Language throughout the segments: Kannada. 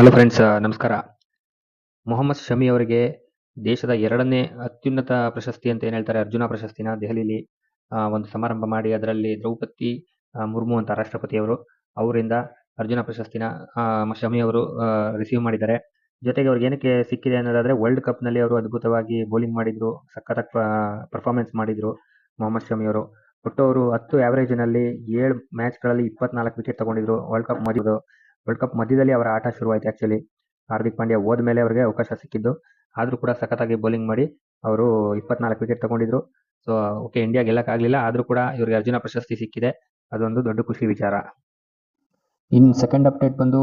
ಹಲೋ ಫ್ರೆಂಡ್ಸ್ ನಮಸ್ಕಾರ. ಮೊಹಮ್ಮದ್ ಶಮಿ ಅವರಿಗೆ ದೇಶದ ಎರಡನೇ ಅತ್ಯುನ್ನತ ಪ್ರಶಸ್ತಿ ಅಂತ ಏನು ಹೇಳ್ತಾರೆ, ಅರ್ಜುನ ಪ್ರಶಸ್ತಿನ ದೆಹಲಿಯಲ್ಲಿ ಒಂದು ಸಮಾರಂಭ ಮಾಡಿ, ಅದರಲ್ಲಿ ದ್ರೌಪದಿ ಮುರ್ಮು ಅಂತ ರಾಷ್ಟ್ರಪತಿಯವರು ಅವರಿಂದ ಅರ್ಜುನ ಪ್ರಶಸ್ತಿನ ಶಮಿ ಅವರು ರಿಸೀವ್ ಮಾಡಿದ್ದಾರೆ. ಜೊತೆಗೆ ಅವ್ರಿಗೆ ಏನಕ್ಕೆ ಸಿಕ್ಕಿದೆ ಅನ್ನೋದಾದ್ರೆ ವರ್ಲ್ಡ್ ಕಪ್ನಲ್ಲಿ ಅವರು ಅದ್ಭುತವಾಗಿ ಬೌಲಿಂಗ್ ಮಾಡಿದ್ರು, ಸಖತ್ತಾಗಿ ಪರ್ಫಾರ್ಮೆನ್ಸ್ ಮಾಡಿದ್ರು ಮೊಹಮ್ಮದ್ ಶಮಿ ಅವರು. ಒಟ್ಟು ಅವರು ಹತ್ತು ಆವರೇಜ್ನಲ್ಲಿ ಏಳು ಮ್ಯಾಚ್ಗಳಲ್ಲಿ ಇಪ್ಪತ್ನಾಲ್ಕು ವಿಕೆಟ್ ತಗೊಂಡಿದ್ರು ವರ್ಲ್ಡ್ ಕಪ್ ಮಧ್ಯದ ವರ್ಲ್ಡ್ ಕಪ್ ಮಧ್ಯದಲ್ಲಿ ಅವರ ಆಟ ಶುರುವಾಯಿತು ಆಕ್ಚುಲಿ ಹಾರ್ದಿಕ್ ಪಾಂಡ್ಯ ಹೋದ್ಮೇಲೆ ಅವರಿಗೆ ಅವಕಾಶ ಸಿಕ್ಕಿದ್ದು. ಆದ್ರೂ ಕೂಡ ಸಖತ್ತಾಗಿ ಬೌಲಿಂಗ್ ಮಾಡಿ ಅವರು ಇಪ್ಪತ್ನಾಲ್ಕು ವಿಕೆಟ್ ತಗೊಂಡಿದ್ರು. ಸೊ ಓಕೆ ಇಂಡಿಯಾ ಗೆಲ್ಲಕ್ಕಾಗಲಿಲ್ಲ. ಆದ್ರೂ ಕೂಡ ಇವರಿಗೆ ಅರ್ಜುನ ಪ್ರಶಸ್ತಿ ಸಿಕ್ಕಿದೆ. ಅದೊಂದು ದೊಡ್ಡ ಖುಷಿ ವಿಚಾರ. ಇನ್ ಸೆಕೆಂಡ್ ಅಪ್ಡೇಟ್ ಬಂದು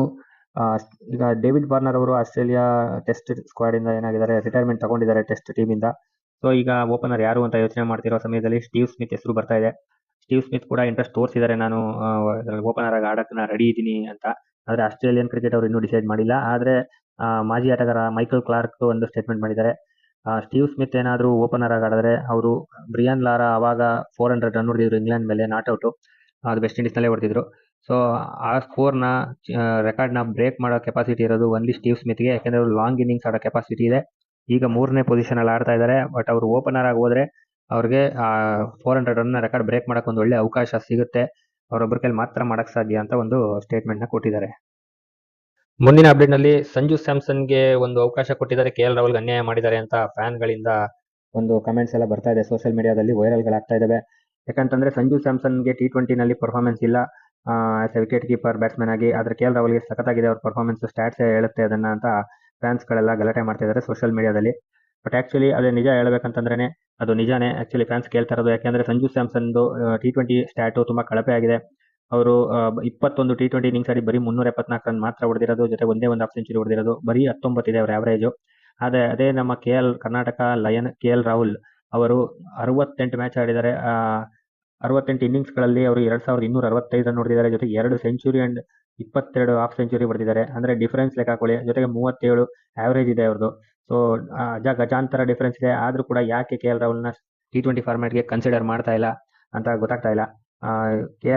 ಈಗ ಡೇವಿಡ್ ವಾರ್ನರ್ ಅವರು ಆಸ್ಟ್ರೇಲಿಯಾ ಟೆಸ್ಟ್ ಸ್ಕ್ವಾಡ್ ಇಂದ ಏನಾಗಿದ್ದಾರೆ? ರಿಟೈರ್ಮೆಂಟ್ ತಗೊಂಡಿದ್ದಾರೆ ಟೆಸ್ಟ್ ಟೀಮ್ ಇಂದ. ಸೊ ಈಗ ಓಪನರ್ ಯಾರು ಅಂತ ಯೋಚನೆ ಮಾಡ್ತಿರೋ ಸಮಯದಲ್ಲಿ ಸ್ಟೀವ್ ಸ್ಮಿತ್ ಹೆಸರು ಬರ್ತಾ ಇದೆ. ಸ್ಟೀವ್ ಸ್ಮಿತ್ ಕೂಡ ಇಂಟ್ರೆಸ್ಟ್ ತೋರಿಸಿದ್ದಾರೆ. ನಾನು ಓಪನರ್ ಆಗಿ ಆಡಕ್ಕೆ ರೆಡಿ ಇದ್ದೀನಿ ಅಂತ. ಆದ್ರೆ ಆಸ್ಟ್ರೇಲಿಯನ್ ಕ್ರಿಕೆಟ್ ಅವರು ಇನ್ನೂ ಡಿಸೈಡ್ ಮಾಡಿಲ್ಲ. ಆದ್ರೆ ಮಾಜಿ ಆಟಗಾರ ಮೈಕಲ್ ಕ್ಲಾರ್ಕ್ ಒಂದು ಸ್ಟೇಟ್ಮೆಂಟ್ ಮಾಡಿದ್ದಾರೆ. ಸ್ಟೀವ್ ಸ್ಮಿತ್ ಏನಾದರೂ ಓಪನರ್ ಆಗಿ ಅವರು ಬ್ರಿಯಾನ್ ಲಾರಾ ಅವಾಗ ಫೋರ್ ಹಂಡ್ರೆಡ್ ರನ್ ಹೊಡೆದಿದ್ರು ಇಂಗ್ಲೆಂಡ್ ಮೇಲೆ ನಾಟ್ ಔಟ್ ಅದು ವೆಸ್ಟ್ ಇಂಡೀಸ್ ನಲ್ಲೇ ಹೊಡೆದಿದ್ರು. ಸೊ ಆ ಸ್ಕೋರ್ನ ರೆಕಾರ್ಡ್ನ ಬ್ರೇಕ್ ಮಾಡೋ ಕೆಪಾಸಿಟಿ ಇರೋದು ಒನ್ಲಿ ಸ್ಟೀವ್ ಸ್ಮಿತ್ಗೆ. ಯಾಕಂದ್ರೆ ಅವರು ಲಾಂಗ್ ಇನ್ನಿಂಗ್ಸ್ ಆಡೋ ಕೆಪಾಸಿಟಿ ಇದೆ. ಈಗ ಮೂರನೇ ಪೊಸಿಷನ್ ಅಲ್ಲಿ ಆಡ್ತಾ ಇದ್ದಾರೆ ಬಟ್ ಅವರು ಓಪನರ್ ಆಗಿ ಹೋದ್ರೆ ಅವ್ರಿಗೆ ಫೋರ್ ಹಂಡ್ರೆಡ್ ರನ್ನ ರೆಕಾರ್ಡ್ ಬ್ರೇಕ್ ಮಾಡೋಕೆ ಒಂದು ಒಳ್ಳೆ ಅವಕಾಶ ಸಿಗುತ್ತೆ. ಅವರೊಬ್ಬರ ಕೈಲಿ ಮಾತ್ರ ಮಾಡಕ್ ಸಾಧ್ಯ ಅಂತ ಒಂದು ಸ್ಟೇಟ್ಮೆಂಟ್ನ ಕೊಟ್ಟಿದ್ದಾರೆ. ಮುಂದಿನ ಅಪ್ಡೇಟ್ನಲ್ಲಿ ಸಂಜು ಸ್ಯಾಮ್ಸನ್ಗೆ ಒಂದು ಅವಕಾಶ ಕೊಟ್ಟಿದ್ದಾರೆ. ಕೆ ಎಲ್ ರಾಹುಲ್ ಅನ್ಯಾಯ ಮಾಡಿದ್ದಾರೆ ಅಂತ ಫ್ಯಾನ್ ಗಳಿಂದ ಒಂದು ಕಮೆಂಟ್ಸ್ ಎಲ್ಲ ಬರ್ತಾ ಇದೆ. ಸೋಷಿಯಲ್ ಮೀಡಿಯಾದಲ್ಲಿ ವೈರಲ್ ಗಳಾಗ್ತಾ ಇದಾವೆ. ಯಾಕಂತಂದ್ರೆ ಸಂಜು ಸ್ಯಾಮ್ಸನ್ಗೆ ಟಿ ಟ್ವೆಂಟಿ ನಲ್ಲಿ ಪರ್ಫಾರ್ಮೆನ್ಸ್ ಇಲ್ಲ. As a wicket keeper batsman ಆಗಿ, ಆದ್ರೆ ಕೆ ಎಲ್ ರಾಹುಲ್ಗೆ ಸಖತ್ತಾಗಿದೆ ಅವ್ರ ಪರ್ಫಾರ್ಮೆನ್ಸ್ ಸ್ಟಾಟ್ಸ್ ಹೇಳುತ್ತೆ ಅದನ್ನ ಅಂತ ಫ್ಯಾನ್ಸ್ ಗಳೆಲ್ಲ ಗಲಾಟೆ ಮಾಡ್ತಾ ಇದ್ದಾರೆ ಸೋಷಿಯಲ್ ಮೀಡಿಯಾದಲ್ಲಿ ಬಟ್ ಆಕ್ಚುಲಿ ಅದೇ ನಿಜ ಹೇಳ್ಬೇಕಂತಂದ್ರೇನೆ ಅದು ನಿಜಾನೇ ಆಕ್ಚುಲಿ ಫ್ಯಾನ್ಸ್ ಕೇಳ್ತಾ ಇರೋದು. ಯಾಕೆಂದ್ರೆ Sanju Samson T twenty stat ತುಂಬಾ ಕಳಪೆ ಆಗಿದೆ. ಅವರು ಇಪ್ಪತ್ತೊಂದು ಟಿ ಟ್ವೆಂಟಿ ಇನ್ನಿಂಗ್ಸ್ ಆಡಿ ಬರೀ ಮುನ್ನೂರ ಎಪ್ಪತ್ನಾಲ್ಕು ರನ್ ಮಾತ್ರ ಹೊಡೆದಿರೋದು ಜೊತೆ ಒಂದೇ ಒಂದು ಹಾಫ್ ಸೆಂಚುರಿ ಹೊಡೆದಿರೋದು. ಬರೀ ಹತ್ತೊಂಬತ್ತಿದೆ ಅವರ ಅವರೇಜು ಅದೇ ಅದೇ ನಮ್ಮ K L Karnataka lion K L Rahul ಅವರು ಅರವತ್ತೆಂಟು ಮ್ಯಾಚ್ ಆಡಿದ್ದಾರೆ. ಅರವತ್ತೆಂಟು ಇನ್ನಿಂಗ್ಸ್ಗಳಲ್ಲಿ ಗಳಲ್ಲಿ ಅವರು ಎರಡ್ ಸಾವಿರದ ಇನ್ನೂರ ಅರವತ್ತೈದು ರನ್ ಹೊಡೆದಿದ್ದಾರೆ. ಜೊತೆಗೆ ಎರಡು ಸೆಂಚುರಿ ಅಂಡ್ ಇಪ್ಪತ್ತೆರಡು ಹಾಫ್ ಸೆಂಚುರಿ ಹೊಡೆದಿದ್ದಾರೆ. ಅಂದ್ರೆ ಡಿಫರೆನ್ಸ್ ಲೆಕ್ಕ ಹಾಕೊಳ್ಳಿ ಜೊತೆಗೆ ಮೂವತ್ತೇಳು ಆವರೇಜ್ ಇದೆ ಅವ್ರದ್ದು ಸೊ ಅಜ ಗಜಾಂತರ ಡಿಫರೆನ್ಸ್ ಇದೆ. ಆದ್ರೂ ಕೂಡ ಯಾಕೆ ಕೆ ಎಲ್ ರಾಹುಲ್ನ ಟಿ ಟ್ವೆಂಟಿ ಫಾರ್ಮ್ಯಾಟ್ಗೆ ಕನ್ಸಿಡರ್ ಮಾಡ್ತಾ ಇಲ್ಲ ಅಂತ ಗೊತ್ತಾಗ್ತಾ ಇಲ್ಲ. ಕೆ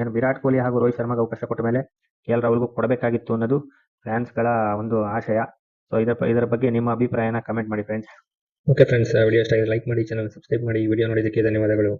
ಏನು ವಿರಾಟ್ ಕೊಹ್ಲಿ ಹಾಗೂ ರೋಹಿತ್ ಶರ್ಮಾಗೆ ಅವಕಾಶ ಕೊಟ್ಟ ಮೇಲೆ ಕೆ ಎಲ್ ರಾಹುಲ್ಗೂ ಕೊಡಬೇಕಾಗಿತ್ತು ಅನ್ನೋದು ಫ್ಯಾನ್ಸ್ಗಳ ಒಂದು ಆಶಯ. ಸೊ ಇದರ ಇದರ ಬಗ್ಗೆ ನಿಮ್ಮ ಅಭಿಪ್ರಾಯನ ಕಮೆಂಟ್ ಮಾಡಿ ಫ್ರೆಂಡ್ಸ್ ಓಕೆ ಫ್ರೆಂಡ್ಸ್ ವಿಡಿಯೋ ಇಷ್ಟ ಲೈಕ್ ಮಾಡಿ ಚಾನಲ್ ಸಬ್ಸ್ಕ್ರೈಬ್ ಮಾಡಿ. ವಿಡಿಯೋ ನೋಡಿದ್ದಕ್ಕೆ ಧನ್ಯವಾದಗಳು.